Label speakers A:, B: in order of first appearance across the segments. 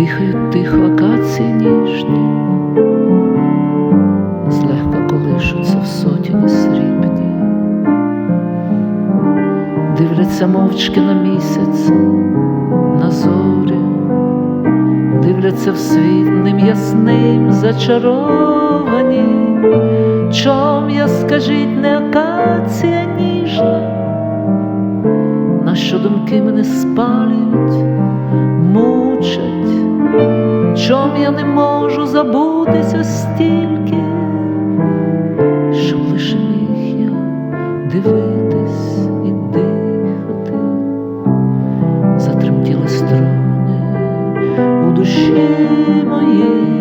A: Дихають тихо акації ніжні, злегка колишуться в сотні срібні, дивляться мовчки на місяць, на зорі, дивляться в світ ним ясним, зачаровані. Чом я, скажіть, не акація ніжна, на що думки мене спалюють, мучать, чом я не можу забутися стільки, щоб лише міг я дивитись і дихати, затремтіли струни у душі моїй,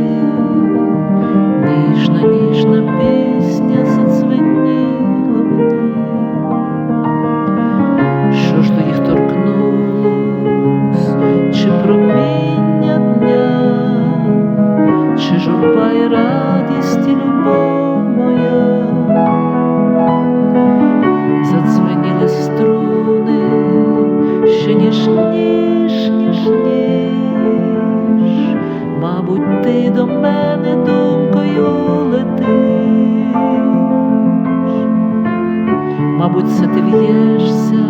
A: Мабуть, це ти в'єшся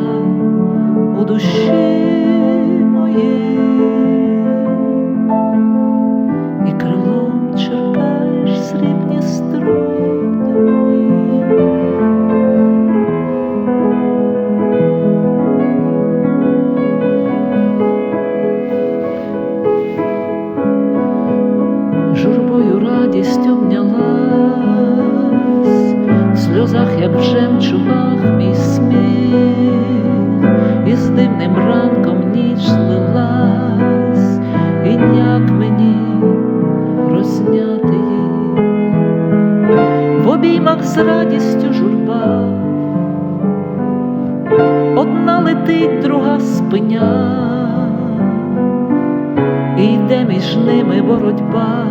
A: у душі моїй як в жемчугах, мій сміх, і з дивним ранком ніч злилась, і ніяк мені розняти їх в обіймах з радістю журба, одна летить, друга спиня, і йде між ними боротьба.